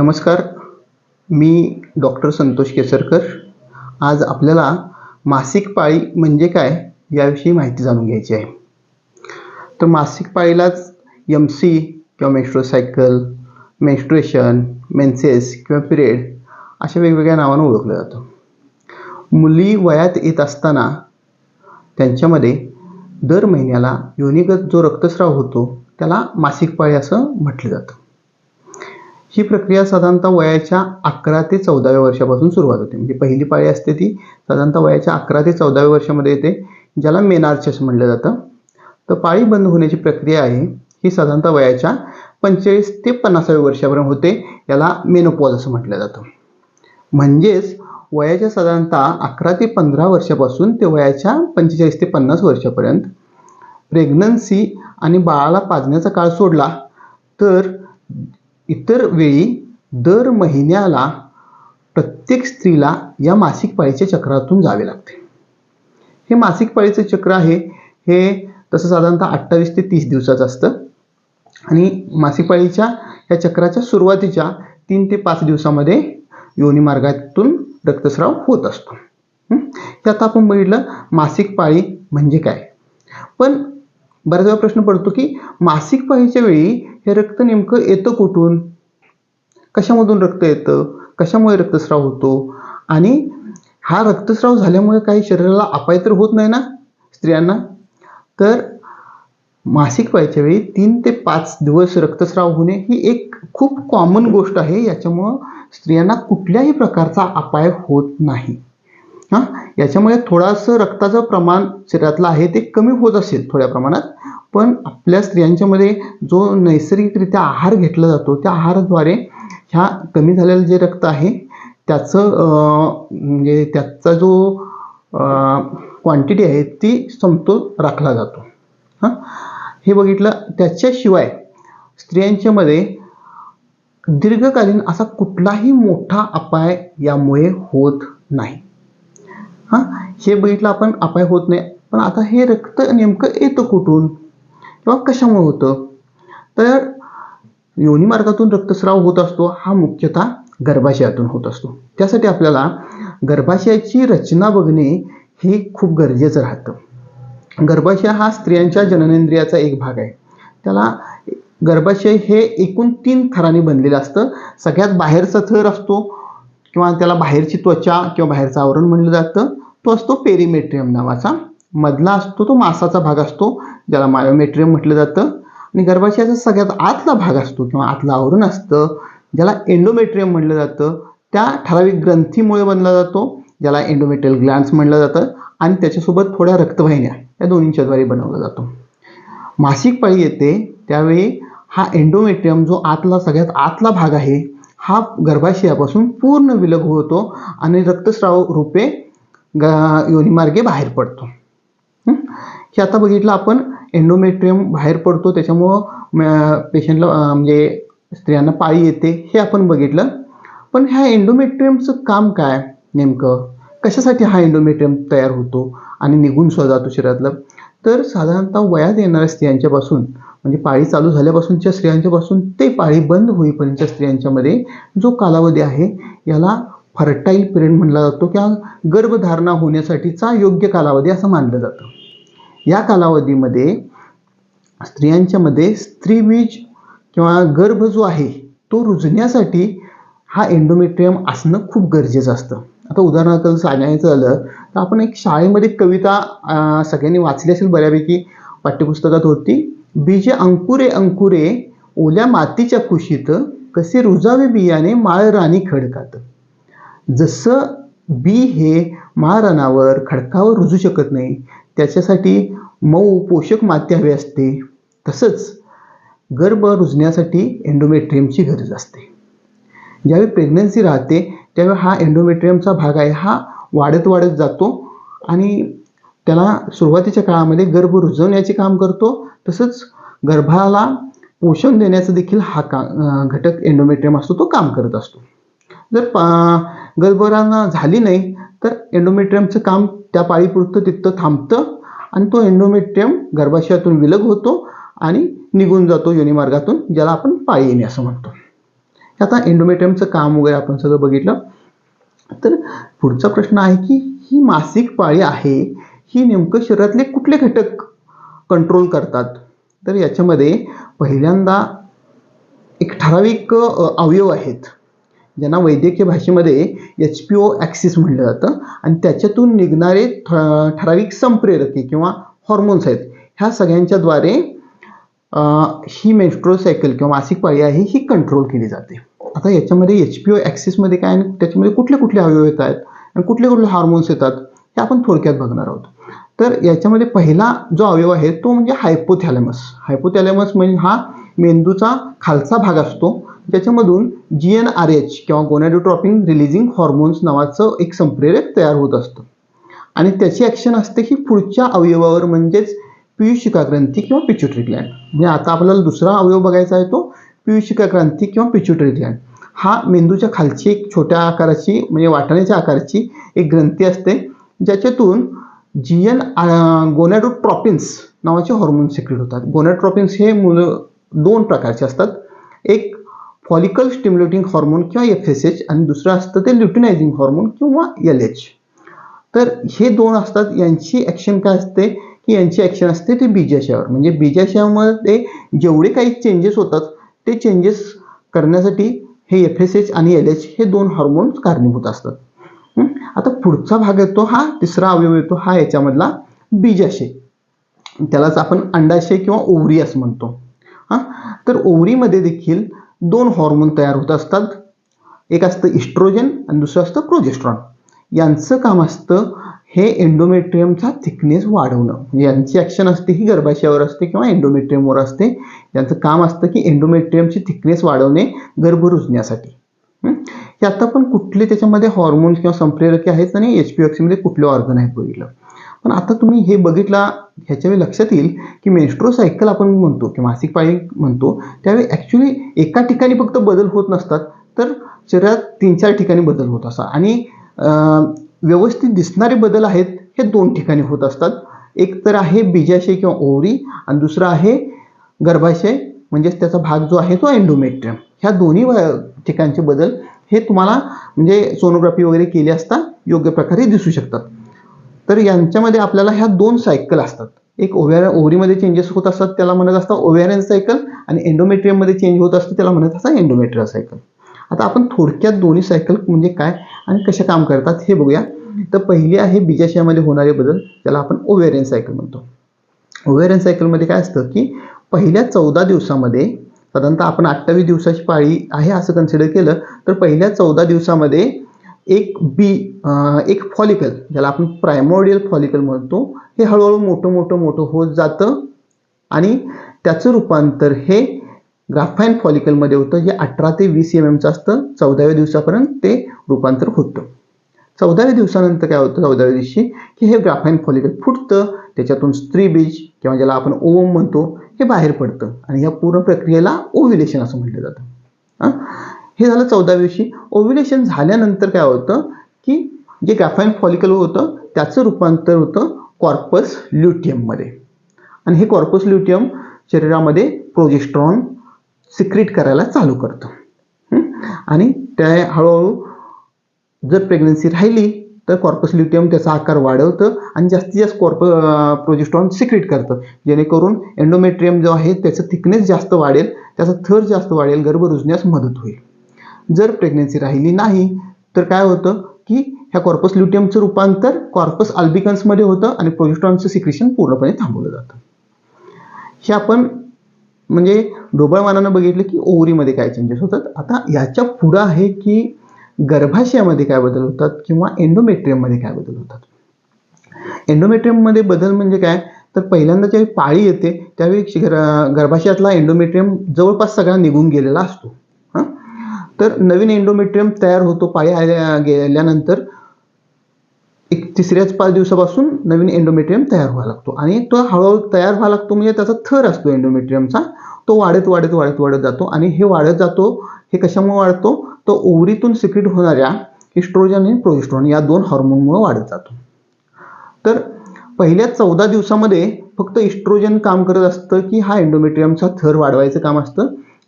नमस्कार. मी डॉक्टर संतोष केसरकर. आज आपल्याला मासिक पाळी म्हणजे काय याविषयी माहिती जाणून घ्यायची आहे. तर मासिक पाळीलाच एम सी किंवा मेस्ट्रोसायकल मेन्स्ट्रुएशन मेन्सेस किंवा पिरियड अशा वेगवेगळ्या नावानं ओळखलं जातं. मुली वयात येत असताना त्यांच्यामध्ये दर महिन्याला योनिगत जो रक्तस्राव होतो त्याला मासिक पाळी असं म्हटलं जातं. ही प्रक्रिया साधारणतः वयाच्या अकरा ते चौदाव्या वर्षापासून सुरुवात होते. म्हणजे पहिली पाळी असते ती साधारणतः वयाच्या अकरा ते चौदाव्या वर्षामध्ये येते ज्याला मेनार्चस असं म्हटलं जातं. तर पाळी बंद होण्याची प्रक्रिया आहे ही साधारणतः वयाच्या पंचेचाळीस ते पन्नासाव्या वर्षापर्यंत होते याला मेनोपॉज असं म्हटलं जातं. म्हणजेच वयाच्या साधारणतः अकरा ते पंधरा वर्षापासून ते वयाच्या पंचेचाळीस ते पन्नास वर्षापर्यंत प्रेग्नन्सी आणि बाळाला पाजण्याचा काळ सोडला तर इतर वेळी दर महिन्याला प्रत्येक स्त्रीला या मासिक पाळीच्या चक्रातून जावे लागते. हे मासिक पाळीचं चक्र आहे हे तसं साधारणतः अठ्ठावीस ते तीस दिवसाचं असतं. आणि मासिक पाळीच्या या चक्राच्या सुरुवातीच्या तीन ते पाच दिवसामध्ये योनी मार्गातून रक्तस्राव होत असतो. हं? हे आता आपण बघितलं मासिक पाळी म्हणजे काय? पण बऱ्याच वेळा प्रश्न पडतो की मासिक पाळीच्या वेळी हे रक्त नेमकं येतं कुठून? कशामधून रक्त येतं? कशामुळे रक्तस्राव होतो? आणि हा रक्तस्राव झाल्यामुळे काही शरीराला अपाय तर होत नाही ना स्त्रियांना? तर मासिक पाळीच्या वेळी तीन ते पाच दिवस रक्तस्राव होणे ही एक खूप कॉमन गोष्ट आहे. याच्यामुळं स्त्रियांना कुठल्याही प्रकारचा अपाय होत नाही. हां? याच्यामुळे थोडंसं रक्ताचं प्रमाण शरीरातलं आहे ते कमी होत असेल थोड्या प्रमाणात. पण आपल्या स्त्रियांच्यामध्ये जो नैसर्गिकरित्या आहार घेतला जातो त्या आहाराद्वारे ह्या कमी झालेलं जे रक्त आहे त्याचं म्हणजे त्याचा जो क्वांटिटी आहे ती समतोल राखला जातो. हां? हे बघितलं त्याच्याशिवाय स्त्रियांच्यामध्ये दीर्घकालीन असा कुठलाही मोठा अपाय यामुळे होत नाही. हां? हे बघितलं आपण अपाय होत नाही. पण आता हे रक्त नेमकं येतं कुठून? किंवा कशामुळे होतं? तर योनी मार्गातून रक्तस्राव होत असतो हा मुख्यतः गर्भाशयातून होत असतो. त्यासाठी आपल्याला गर्भाशयाची रचना बघणे हे खूप गरजेचं राहतं. गर्भाशय हा स्त्रियांच्या जननेंद्रियाचा एक भाग आहे. त्याला गर्भाशय हे एकूण तीन थरांनी बनलेलं असतं. सगळ्यात बाहेरचा थर असतो किंवा त्याला बाहेरची त्वचा किंवा बाहेरचं आवरण म्हणलं जातं. तो असतो पेरिमेट्रियम नावाचा. मधला असतो तो मासाचा भाग असतो ज्याला मायोमेट्रियम म्हटलं जातं. आणि गर्भाशयाचा सगळ्यात आतला भाग असतो किंवा आतलं आवरण असतं ज्याला एंडोमेट्रियम म्हटलं जातं. त्या ठराविक ग्रंथीमुळे बनला जातो ज्याला एंडोमेट्रियल ग्लॅन्स म्हटलं जातं. आणि त्याच्यासोबत थोड्या रक्तवाहिन्या या दोन्हींच्याद्वारे बनवला जातो. मासिक पाळी येते त्यावेळी हा एंडोमेट्रियम जो आतला सगळ्यात आतला भाग आहे हा गर्भाशयापासून पूर्ण विलग होतो आणि रक्तस्राव रूपे ग योनिमार्गे बाहेर पडतो. हे? आता बघितलं आपण एंडोमेट्रियम बाहेर पडतो त्याच्यामुळं पेशंटला म्हणजे स्त्रियांना पाळी येते हे आपण बघितलं. पण ह्या एंडोमेट्रियमचं काम काय नेमकं? कशासाठी हा एंडोमेट्रियम तयार होतो आणि निघून सुद्धा जातो शरीरातलं? तर साधारणतः वयात येणाऱ्या स्त्रियांच्यापासून म्हणजे पाळी चालू झाल्यापासूनच्या स्त्रियांच्यापासून ते पाळी बंद होईपर्यंतच्या स्त्रियांच्यामध्ये जो कालावधी आहे याला फर्टाईल पिरियड म्हणला जातो किंवा गर्भधारणा होण्यासाठीचा योग्य कालावधी असं मानलं जातं. या कालावधीमध्ये स्त्रियांच्यामध्ये स्त्रीबीज किंवा गर्भ जो आहे तो रुजण्यासाठी हा एंडोमेट्रियम असणं खूप गरजेचं असतं. आता उदाहरणार्थ सांगायचं झालं तर आपण एक शाळेमध्ये कविता सगळ्यांनी वाचली असेल बऱ्यापैकी पाठ्यपुस्तकात होती. बीजे अंकुरे अंकुरे ओल्या मातीच्या कुशीत कसे रुजावे बियाणे माळराणी खडकात. जसं बी हे माळरानावर खडकावर रुजू शकत नाही त्याच्यासाठी मऊ पोषक माती हवी असते. तसंच गर्भ रुजण्यासाठी एंडोमेट्रियमची गरज असते. ज्यावेळी प्रेग्नन्सी राहते त्यावेळी हा एंडोमेट्रियमचा भाग आहे हा वाढत वाढत जातो आणि त्याला सुरुवातीच्या काळामध्ये गर्भ रुजवण्याचे काम करतो. तसंच गर्भाला पोषण देण्याचं देखील हा का घटक एंडोमेट्रियम असतो तो काम करत असतो. जर पा गर्भधारणा झाली नाही तर एंडोमेट्रियमचं काम त्या पाळीपुरतं तिथं थांबतं आणि तो एंडोमेट्रियम गर्भाशयातून विलग होतो आणि निघून जातो योनिमार्गातून ज्याला आपण पाळी येणे असं म्हणतो. आता एंडोमेट्रियमचं काम वगैरे आपण सगळं बघितलं. तर पुढचा प्रश्न आहे की ही मासिक पाळी आहे ही नेमकं शरीरातले कुठले घटक कंट्रोल करतात? तर याच्यामध्ये पहिल्यांदा एक ठराविक अवयव आहेत ज्यांना वैद्यकीय भाषेमध्ये एच पी ओ ॲक्सिस म्हटलं जातं. आणि त्याच्यातून निघणारे ठ ठराविक संप्रेरके किंवा हॉर्मोन्स आहेत. ह्या सगळ्यांच्याद्वारे ही मेन्स्ट्रोल सायकल किंवा मासिक पाळी आहे ही कंट्रोल केली जाते. आता याच्यामध्ये एच पी ओ ॲक्सिसमध्ये काय आणि त्याच्यामध्ये कुठले कुठले अवयव येत आहेत आणि कुठले कुठले हार्मोन्स येतात हे आपण थोडक्यात बघणार आहोत. तर याच्यामध्ये पहिला जो अवयव आहे तो म्हणजे हायपोथॅलॅमस हायपोथॅलॅमस म्हणजे हा मेंदूचा खालचा भाग असतो. ज्याच्यामधून जी एन आर एच किंवा गोनॅडोट्रॉपिन रिलीजिंग हॉर्मोन्स नावाचं एक संप्रेरक तयार होत असतं. आणि त्याची ॲक्शन असते की पुढच्या अवयवावर म्हणजेच पियुषिका ग्रंथी किंवा पिच्युटरी ग्लँड म्हणजे आता आपल्याला दुसरा अवयव बघायचा आहे तो पियुषिका ग्रंथी किंवा पिच्युटरी ग्लँड हा मेंदूच्या खालची एक छोट्या आकाराची म्हणजे वाटाण्याच्या आकाराची एक ग्रंथी असते. ज्याच्यातून जी एन गोनॅडोट्रॉपिन्स नावाचे हॉर्मोन सिक्रेट होतात. गोनॅडोट्रॉपिन्स हे मुलं दोन प्रकारचे असतात. एक फॉलिकल स्टिम्युलेटिंग हॉर्मोन किंवा एफ एस एच आणि दुसरं असतं ते ल्युटिनायझिंग हॉर्मोन किंवा एल एच तर हे दोन असतात. यांची ॲक्शन काय असते? की यांची ॲक्शन असते ते बीजाशयावर म्हणजे बीजाशयामध्ये जेवढे काही चेंजेस होतात ते चेंजेस करण्यासाठी हे एफ एस एच आणि एल एच हे दोन हॉर्मोन्स कारणीभूत असतात. आता पुढचा भाग येतो हा तिसरा अवयव येतो हा याच्यामधला बीजाशय. त्यालाच आपण अंडाशय किंवा ओव्हरी असं म्हणतो. हां? तर ओव्हरीमध्ये देखील दोन हॉर्मोन तयार होत असतात. एक असतं इस्ट्रोजन आणि दुसरं असतं प्रोजेस्ट्रॉन यांचं काम असतं हे एंडोमेट्रियमचा थिकनेस वाढवणं. म्हणजे यांची ॲक्शन असते ही गर्भाशयावर असते किंवा एंडोमेट्रियमवर असते. यांचं काम असतं की एंडोमेट्रियमची थिकनेस वाढवणे गर्भ रुजण्यासाठी की हे आता पण कुठले त्याच्यामध्ये हॉर्मोन्स किंवा संप्रेरके आहेत आणि एच पी मध्ये कुठले ऑर्गन आहेत बघितलं पण आता तुम्ही हे बघितला ह्याच्यावेळी लक्षात येईल की मेन्स्ट्रो सायकल आपण म्हणतो की मासिक पाळी म्हणतो त्यावेळी ॲक्च्युली एका ठिकाणी फक्त बदल होत नसतात तर शरीरात तीन चार ठिकाणी बदल होत असतात. आणि व्यवस्थित दिसणारे बदल आहेत हे दोन ठिकाणी होत असतात. एक तर आहे बीजाशय किंवा ओवरी आणि दुसरं आहे गर्भाशय म्हणजेच त्याचा भाग जो आहे तो एन्डोमेट्रियम ह्या दोन्ही ठिकाणचे बदल हे तुम्हाला म्हणजे सोनोग्राफी वगैरे केली असता योग्य प्रकारे दिसू शकतात. तर यांच्यामध्ये आपल्याला ह्या दोन सायकल असतात. एक ओव्हॅर ओव्हरीमध्ये चेंजेस होत असतात त्याला म्हणत असतात ओव्हॅरियन सायकल आणि एन्डोमेट्रियममध्ये चेंज होत असतं त्याला म्हणत असतात एंडोमेट्रियल सायकल आता आपण थोडक्यात दोन्ही सायकल म्हणजे काय आणि कशा काम करतात हे बघूया. तर पहिली आहे बीजाशयामध्ये होणारे बदल त्याला आपण ओव्हॅरियन सायकल म्हणतो. ओव्हॅरियन सायकलमध्ये काय असतं की पहिल्या चौदा दिवसामध्ये साधारणतः आपण अठ्ठावीस दिवसाची पाळी आहे असं कन्सिडर केलं तर पहिल्या चौदा दिवसामध्ये एक बी एक फॉलिकल ज्याला आपण प्रायमोडियल फॉलिकल म्हणतो हे हळूहळू मोठं मोठं मोठं होत जातं. आणि त्याचं रूपांतर हे ग्राफाईन फॉलिकलमध्ये होतं जे अठरा ते वीस एम एमचं असतं चौदाव्या दिवसापर्यंत ते रूपांतर होतं. चौदाव्या दिवसानंतर काय होतं? चौदाव्या दिवशी की हे ग्राफाईन फॉलिकल फुटतं त्याच्यातून स्त्रीबीज किंवा ज्याला आपण ओम म्हणतो हे बाहेर पडतं. आणि या पूर्ण प्रक्रियेला ओव्युलेशन असं म्हटलं जातं. हे? झालं चौदाव्या दिवशी. ओव्युलेशन झाल्यानंतर काय होतं की जे ग्राफाईन फॉलिकल होतं त्याचं रूपांतर होतं कॉर्पस ल्युटियममध्ये आणि हे कॉर्पस ल्युटियम शरीरामध्ये प्रोजेस्ट्रॉन सिक्रिट करायला चालू करतं. आणि त्या हळूहळू जर प्रेग्नन्सी राहिली तर कॉर्पस ल्युटियम त्याचा आकार वाढवतं आणि जास्तीत जास्त कॉर्प प्रोजेस्ट्रॉन सिक्रेट करतं. जेणेकरून एंडोमेट्रियम जो आहे त्याचं थिकनेस जास्त वाढेल त्याचा थर जास्त वाढेल गर्भ रुजण्यास मदत होईल. जर प्रेग्नन्सी राहिली नाही तर काय होतं की ह्या कॉर्पस ल्युटियमचं रूपांतर कॉर्पस अल्बिकन्समध्ये होतं आणि प्रोजेस्ट्रॉनचं सिक्रेशन पूर्णपणे थांबवलं जातं. हे आपण म्हणजे ढोबळमानानं बघितलं की ओव्हरीमध्ये काय चेंजेस होतात. आता याच्या पुढं आहे की गर्भाशयामध्ये काय बदल होतात किंवा एंडोमेट्रियममध्ये काय बदल होतात? एंडोमेट्रियममध्ये बदल म्हणजे काय? तर पहिल्यांदा ज्यावेळी पाळी येते त्यावेळी गर्भाशयातला एंडोमेट्रियम जवळपास सगळा निघून गेलेला असतो. हां? तर नवीन एंडोमेट्रियम तयार होतो पाळी आल्या गेल्यानंतर एक तिसऱ्याच पाच दिवसापासून नवीन एंडोमेट्रियम तयार व्हावा लागतो. आणि तो हळूहळू तयार व्हावा लागतो म्हणजे त्याचा थर असतो एंडोमेट्रियमचा तो वाढत वाढत वाढत वाढत जातो. आणि हे वाढत जातो हे कशामुळे वाढतो? तो ओवरीतून सिक्रेट होणाऱ्या इस्ट्रोजन आणि प्रोजेस्ट्रॉन या दोन हॉर्मोनमुळे वाढत जातो. तर पहिल्या चौदा दिवसामध्ये फक्त इस्ट्रोजन काम करत असतं की हा एंडोमेट्रियमचा थर वाढवायचं काम असतं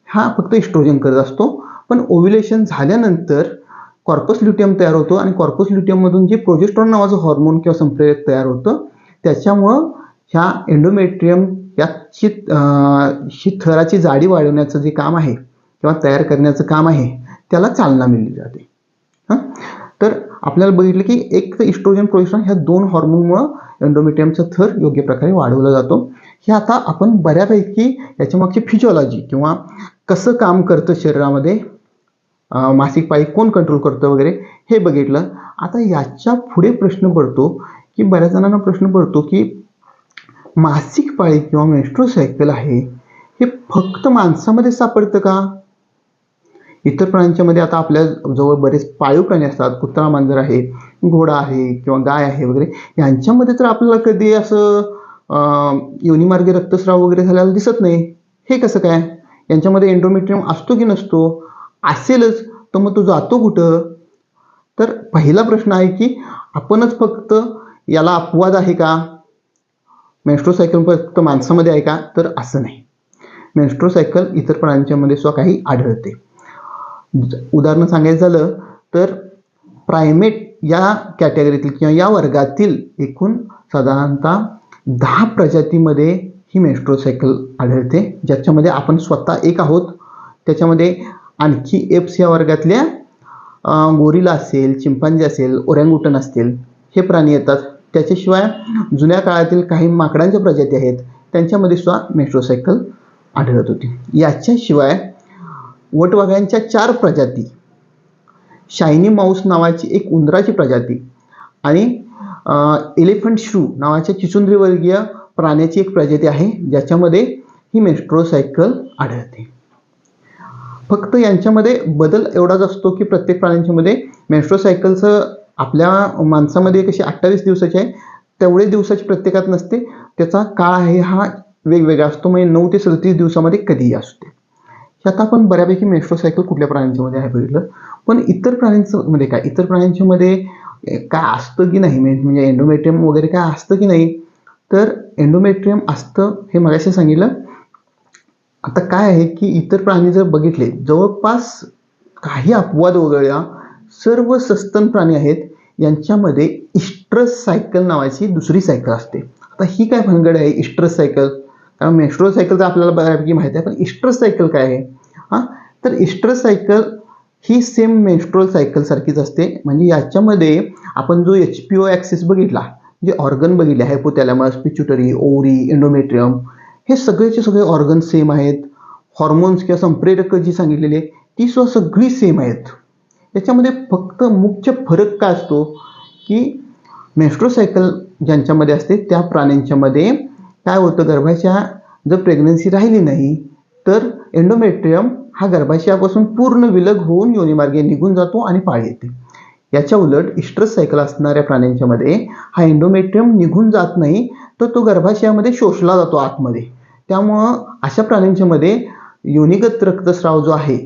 हा फक्त इस्ट्रोजन करत असतो. पण ओव्युलेशन झाल्यानंतर कॉर्पस ल्युटियम तयार होतो आणि कॉर्पस ल्युटियममधून जे प्रोजेस्ट्रॉन नावाचं हॉर्मोन किंवा संप्रेरक तयार होतं त्याच्यामुळं ह्या एंडोमेट्रियम याची अं, ही थराची जाडी वाढवण्याचं जे काम आहे किंवा तयार करण्याचं काम आहे त्याला चालना मिळली जाते. हां? तर आपल्याला बघितलं की एक तर इस्ट्रोजन प्रोजेस्ट्रॉन ह्या दोन हॉर्मोनमुळं एंडोमेट्रियमचा थर योग्य प्रकारे वाढवला जातो. हे आता आपण बऱ्यापैकी याच्यामागची फिजिओलॉजी किंवा कसं काम करतं शरीरामध्ये मासिक पाळी कोण कंट्रोल करतं वगैरे हे बघितलं. आता याच्यापुढे प्रश्न पडतो की बऱ्याच जणांना प्रश्न पडतो की मासिक पाळी किंवा मेस्ट्रो सायकल आहे हे फक्त माणसामध्ये सापडतं का? इतर प्राण्यांच्या मध्ये आता आपल्या जवळ बरेच पाळीव प्राणी असतात कुत्रा मांजर आहे घोडा आहे किंवा गाय आहे वगैरे. यांच्यामध्ये तर आपल्याला कधी असं योनिमार्गे योनीमार्गे रक्तस्राव वगैरे झालेला दिसत नाही. हे कसं काय? यांच्यामध्ये एन्ड्रोमेट्रियम असतो की नसतो? असेलच. तर मग तो जातो कुठं? तर पहिला प्रश्न आहे की आपणच फक्त याला अपवाद आहे का? मेन्स्ट्रोसायकल फक्त माणसामध्ये आहे का? तर असं नाही. मेन्स्ट्रोसायकल इतर प्राण्यांच्यामध्ये सुद्धा काही आढळते. उदाहरण सांगायचं झालं तर प्रायमेट या कॅटेगरीतील किंवा या वर्गातील एकूण साधारणतः दहा प्रजातीमध्ये ही मेस्ट्रोसायकल आढळते. ज्याच्यामध्ये आपण स्वतः एक आहोत. त्याच्यामध्ये आणखी एप्स या वर्गातल्या गोरिला असेल चिंपांजी असेल ओरँगुटन असतील हे प्राणी येतात. त्याच्याशिवाय जुन्या काळातील काही माकडांच्या प्रजाती आहेत त्यांच्यामध्ये सुद्धा मेट्रोसायकल आढळत होती. याच्याशिवाय वटवाघ्यांच्या चार प्रजाती. शायनी माऊस नावाची एक उंदराची प्रजाती आणि एलिफंट श्रू नावाच्या चिचुंद्रीवर्गीय प्राण्याची एक प्रजाती आहे ज्याच्यामध्ये ही मेस्ट्रोसायकल आढळते. फक्त यांच्यामध्ये बदल एवढाच असतो की प्रत्येक प्राण्यांच्यामध्ये मेस्ट्रोसायकलचं आपल्या माणसामध्ये कशी अठ्ठावीस दिवसाची आहे तेवढे दिवसाची प्रत्येकात नसते. त्याचा काळ आहे हा वेगवेगळा असतो म्हणजे नऊ ते सदतीस दिवसामध्ये कधीही असते. आता आपण बऱ्यापैकी मेस्ट्रोसायकल कुठल्या प्राण्यांच्यामध्ये आहे बघितलं? पण इतर प्राण्यांचं मध्ये काय? इतर प्राण्यांच्यामध्ये मध्ये काय असतं की नाही? म्हणजे म्हणजे एंडोमेट्रियम वगैरे काय असतं की नाही? तर एंडोमेट्रियम असतं हे मगाशी सांगितलं. आता काय आहे की इतर प्राणी जर बघितले जवळपास काही अपवाद वगळल्या सर्व सस्तन प्राणी आहेत यांच्यामध्ये इस्ट्रस सायकल नावाची दुसरी सायकल असते. आता ही काय भानगड आहे इस्ट्रस सायकल? कारण मेस्ट्रो सायकल तर आपल्याला बऱ्यापैकी माहिती आहे पण इस्ट्रस सायकल काय आहे? हां? तर इस्ट्रस सायकल ही सेम मेस्ट्रोल सायकलसारखीच असते. म्हणजे याच्यामध्ये आपण जो एच पी ओ ॲक्सिस बघितला जे ऑर्गन बघितले हायपोथॅलॅमस पिच्युटरी ओरी एंडोमेट्रियम हे सगळेचे सगळे ऑर्गन सेम आहेत. हॉर्मोन्स किंवा संप्रेरक जी सांगितलेली आहे ती सुद्धा सगळी सेम आहेत. याच्यामध्ये फक्त मुख्य फरक काय असतो? की मेस्ट्रो सायकल ज्यांच्यामध्ये असते त्या प्राण्यांच्यामध्ये काय होतं गर्भाशया जर प्रेग्नन्सी राहिली नाही तर एंडोमेट्रियम हा गर्भाशयापासून पूर्ण विलग होऊन योनीमार्गे निघून जातो आणि पाळी येते. याच्या उलट इस्ट्रस सायकल असणाऱ्या प्राण्यांच्यामध्ये हा एंडोमेट्रियम निघून जात नाही तर तो गर्भाशयामध्ये शोषला जातो आतमध्ये. त्यामुळं अशा प्राण्यांच्यामध्ये योनिगत रक्तस्राव जो आहे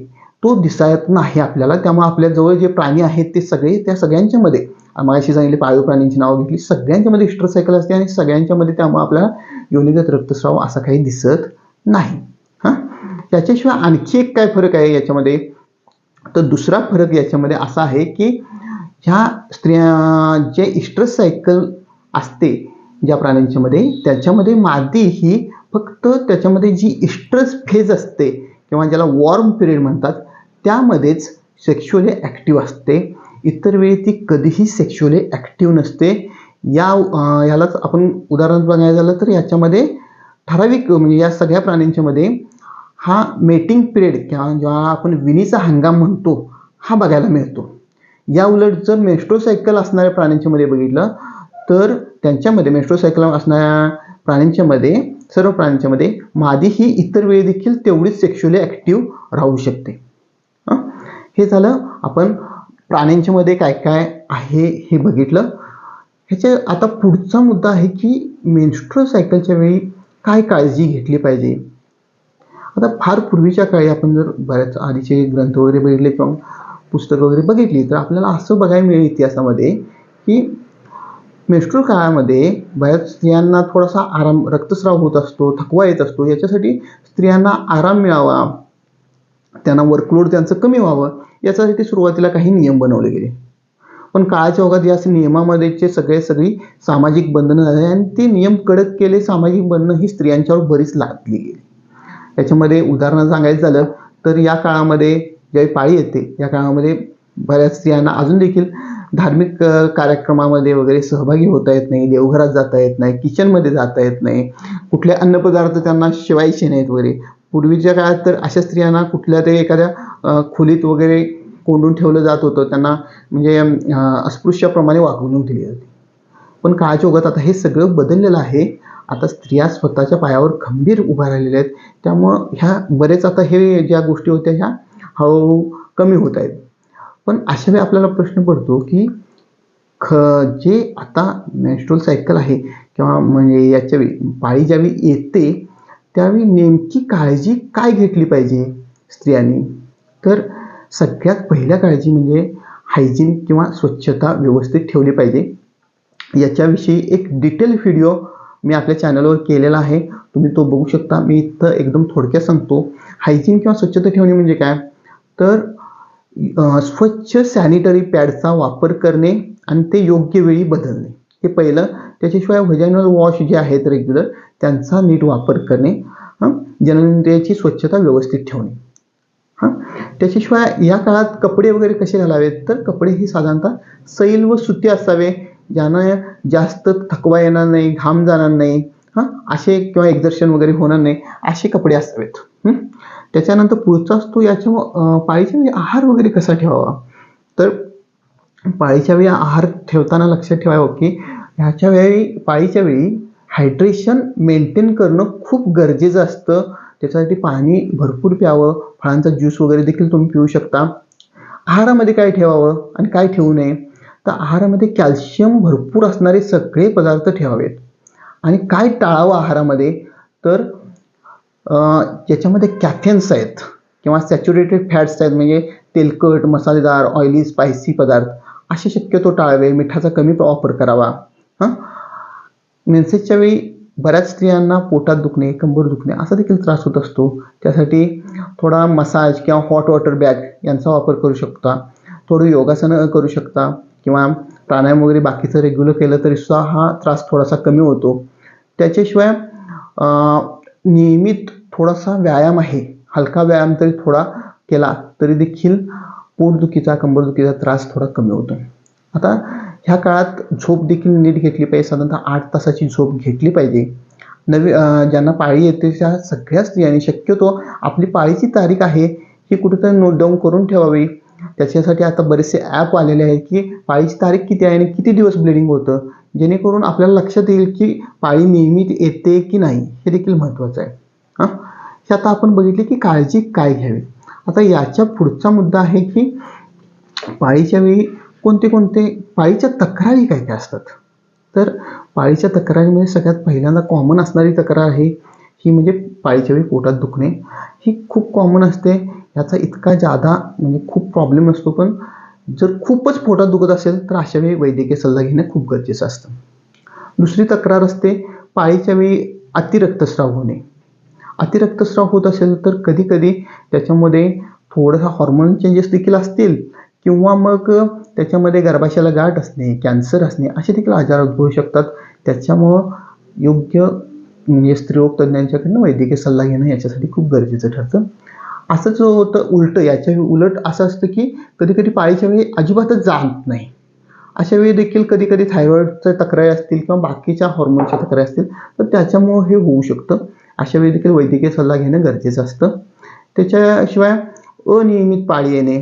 तो दिसायत नाही आपल्याला. त्यामुळे आपल्याजवळ जे प्राणी आहेत ते सगळे त्या सगळ्यांच्यामध्ये मागाशी सांगितले पाळीव प्राण्यांची नावं घेतली सगळ्यांच्यामध्ये इस्ट्रस सायकल असते आणि सगळ्यांच्यामध्ये त्यामुळे आपल्याला योनिगत रक्तस्राव असा काही दिसत नाही. हां? त्याच्याशिवाय आणखी एक काय फरक आहे याच्यामध्ये? तर दुसरा फरक याच्यामध्ये असा आहे की ह्या स्त्रिया जे इस्ट्रस सायकल असते ज्या प्राण्यांच्यामध्ये त्याच्यामध्ये मादी ही फक्त त्याच्यामध्ये जी इस्ट्रस फेज असते किंवा ज्याला वॉर्म पिरियड म्हणतात त्यामध्येच सेक्शुअली ॲक्टिव्ह असते. इतर वेळी ती कधीही सेक्शुअली ॲक्टिव्ह नसते. या ह्यालाच यालाच आपण उदाहरण बघायला झालं तर याच्यामध्ये ठराविक म्हणजे या सगळ्या प्राण्यांच्यामध्ये हा मेटिंग पिरियड किंवा जेव्हा आपण विणीचा हंगाम म्हणतो हा बघायला मिळतो. या उलट जर मेस्ट्रोसायकल असणाऱ्या प्राण्यांच्यामध्ये बघितलं तर त्यांच्यामध्ये मेस्ट्रोसायकल असणाऱ्या प्राण्यांच्यामध्ये सर्व प्राण्यांच्यामध्ये मादी ही इतर वेळी देखील तेवढीच सेक्शुअली ॲक्टिव्ह राहू शकते. हे? झालं आपण प्राण्यांच्यामध्ये काय काय आहे हे बघितलं. ह्याच्या आता पुढचा मुद्दा आहे की मेन्स्ट्रो सायकलच्या वेळी काय काळजी घेतली पाहिजे? आता फार पूर्वीच्या काळी आपण जर बऱ्याच आधीचे ग्रंथ वगैरे बघितले किंवा पुस्तकं वगैरे बघितली तर आपल्याला असं बघायला मिळेल इतिहासामध्ये की मेस्ट्रो काळामध्ये बऱ्याच स्त्रियांना थोडासा आराम रक्तस्राव होत असतो थकवा येत असतो. याच्यासाठी स्त्रियांना आराम मिळावा त्यांना वर्कलोड त्यांचं कमी व्हावं याच्यासाठी सुरुवातीला काही नियम बनवले गेले. पण काळाच्या ओघात या नियमामध्येचे सगळे सगळी सामाजिक बंधनं झाले आणि ते नियम कडक केले सामाजिक बंधनं ही स्त्रियांच्यावर बरीच लादली गेली त्याच्यामध्ये उदाहरणं सांगायचं झालं तर या काळामध्ये ज्यावेळी पाळी येते या काळामध्ये बऱ्याच स्त्रियांना अजून देखील धार्मिक कार्यक्रमामध्ये वगैरे सहभागी होता येत नाही देवघरात जाता येत नाही किचनमध्ये जाता येत नाही कुठले अन्नपदार्थ त्यांना शिवायचे नाहीत वगैरे. पूर्वीच्या काळात तर अशा स्त्रियांना कुठल्या तरी एखाद्या खोलीत वगैरे कोंडून ठेवलं जात होतं. त्यांना म्हणजे अस्पृश्याप्रमाणे वागवणूक दिली जाते पण काळाच्या ओघात आता हे सगळं बदललेलं आहे. आता स्त्रिया स्वतःच्या पायावर खंबीर उभ्या राहिलेल्या आहेत. त्यामुळं ह्या बरेच आता हे ज्या गोष्टी होत्या ह्या हळूहळू कमी होत आहेत. पण अशा वेळी आपल्याला प्रश्न पडतो की ख जे आता मेस्ट्रोल सायकल आहे किंवा म्हणजे याच्या वेळी पाळी ज्यावेळी येते त्यावेळी नेमकी काळजी काय घेतली पाहिजे स्त्रियांनी? तर सगळ्यात पहिल्या काळजी म्हणजे हायजीन किंवा स्वच्छता व्यवस्थित ठेवली पाहिजे. याच्याविषयी एक डिटेल व्हिडिओ मी आपल्या चॅनलवर केलेला आहे. तुम्ही तो बघू शकता. मी इथं एकदम थोडक्यात सांगतो. हायजीन किंवा स्वच्छता ठेवणे म्हणजे काय? तर स्वच्छ सॅनिटरी पॅडचा वापर करणे आणि ते योग्य वेळी बदलणे. हे पहिलं. त्याच्याशिवाय व्हजायनल वॉश जे आहेत रेग्युलर त्यांचा नीट वापर करणे. जननेंद्रियाची स्वच्छता व्यवस्थित ठेवणे. हां? त्याच्याशिवाय या काळात कपडे वगैरे कसे घालावेत तर कपडे ही साधारणतः सैल व सुती असावे. ज्यांना जास्त थकवा येणार नाही घाम जाणार नाही हां? असे किंवा एक्झर्शन वगैरे होणार नाही असे कपडे असावेत. त्याच्यानंतर पुढचा असतो याच्या पाळीच्या वेळी आहार वगैरे कसा ठेवावा? तर पाळीच्या वेळी आहार ठेवताना लक्षात ठेवावं की ह्याच्या वेळी पाळीच्या वेळी हायड्रेशन मेंटेन करणं खूप गरजेचं असतं. त्याच्यासाठी पाणी भरपूर प्यावं. फळांचा ज्यूस वगैरे देखील तुम्ही पिऊ शकता. आहारामध्ये काय ठेवावं आणि काय ठेवू नये? तर आहारामध्ये कॅल्शियम भरपूर असणारे सगळे पदार्थ ठेवावेत. आणि काय टाळावं आहारामध्ये? तर अं, याच्यामध्ये कॅथेन्स आहेत. किंवा सॅच्युरेटेड फॅट्स आहेत म्हणजे तेलकट मसालेदार ऑइली स्पायसी पदार्थ. असे शक्यतो टाळावे. मिठाचा कमी वापर करावा. हां? मेन्सेसच्या वेळी बऱ्याच स्त्रियांना पोटात दुखणे कंबर दुखणे असा देखील त्रास होत असतो. त्यासाठी थोडा मसाज किंवा हॉट वॉटर बॅग यांचा वापर करू शकता. थोडं योगासनं करू शकता किंवा प्राणायाम वगैरे बाकीचं रेग्युलर केलं तरी सुद्धा हा त्रास थोडासा कमी होतो. त्याच्याशिवाय नियमित थोडासा व्यायाम आहे. हलका व्यायाम तरी थोडा केला तरी देखील पोटदुखीचा कंबरदुखीचा त्रास थोडा कमी होतो. आता ह्या काळात झोप देखील नीट घेतली पाहिजे. साधारणतः आठ तासाची झोप घेतली पाहिजे. नवी ज्यांना पाळी येते त्या सगळ्या स्त्रियांनी शक्यतो आपली पाळीची तारीख आहे ही कुठेतरी नोट डाऊन करून ठेवावी. त्याच्यासाठी आता बरेचसे ॲप आलेले आहेत की पाळीची तारीख किती आहे आणि किती दिवस ब्लिडिंग होतं? जेणेकरून आपल्याला लक्षात येईल की पाळी नियमित येते की नाही हे देखील महत्त्वाचं आहे. हां? हे आता आपण बघितले की काळजी काय घ्यावी? आता याच्या पुढचा मुद्दा आहे की पाळीच्या वेळी कोणते कोणते पाळीच्या तक्रारी काय काय असतात? तर पाळीच्या तक्रारीमध्ये म्हणजे सगळ्यात पहिल्यांदा कॉमन असणारी तक्रार आहे ही म्हणजे पाळीच्या वेळी पोटात दुखणे. ही खूप कॉमन असते याचा इतका जादा म्हणजे खूप प्रॉब्लेम असतो पण जर खूपच पोटात दुखत असेल तर अशा वेळी वैद्यकीय सल्ला घेणं खूप गरजेचं असतं. दुसरी तक्रार असते पाळीच्या वेळी अतिरक्तस्राव होणे. अतिरक्तस्राव होत असेल तर कधीकधी त्याच्यामध्ये थोडासा हॉर्मोन चेंजेस देखील असतील किंवा मग त्याच्यामध्ये गर्भाशयाला गाठ असणे कॅन्सर असणे असे देखील आजार उद्भवू शकतात. त्याच्यामुळं योग्य म्हणजे स्त्रीरोग तज्ज्ञांच्याकडनं वैद्यकीय सल्ला घेणं याच्यासाठी खूप गरजेचं ठरतं. असं जो होतं उलटं याच्या उलट असं असतं की कधी कधी पाळीच्या वेळी अजिबातच जात नाही. अशा वेळी देखील कधी कधी थायरॉईडच्या तक्रारी असतील किंवा बाकीच्या हॉर्मोनच्या तक्रारी असतील तर त्याच्यामुळं हे होऊ शकतं. अशा वेळी देखील वैद्यकीय सल्ला घेणं गरजेचं असतं. त्याच्याशिवाय अनियमित पाळी येणे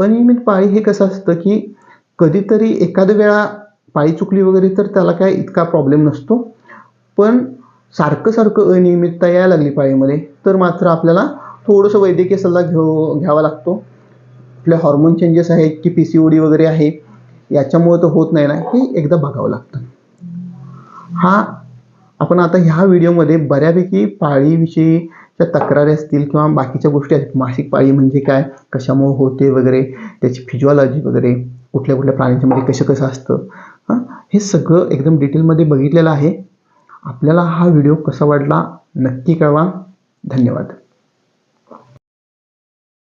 अनियमित पाळी हे कसं असतं की कधीतरी एखाद्या वेळा पाळी चुकली वगैरे तर त्याला काय इतका प्रॉब्लेम नसतो. पण सारखं सारखं अनियमितता यायला लागली पाळीमध्ये तर मात्र आपल्याला थोडंसं वैद्यकीय सल्ला घेऊ घ्यावा लागतो. आपले हॉर्मोन चेंजेस आहेत की पी सी ओ डी वगैरे आहे याच्यामुळं तर होत नाही ना हे एकदा बघावं लागतं. हा आपण आता ह्या व्हिडिओमध्ये बऱ्यापैकी पाळीविषयी त्या तक्रारी असतील किंवा बाकीच्या गोष्टी आहेत मासिक पाळी म्हणजे काय कशामुळे होते वगैरे त्याची फिजिओलॉजी वगैरे कुठल्या कुठल्या प्राण्यांच्यामध्ये कसं कसं असतं हां? हे सगळं एकदम डिटेलमध्ये बघितलेलं आहे. आपल्याला हा व्हिडिओ कसा वाटला नक्की कळवा. धन्यवाद.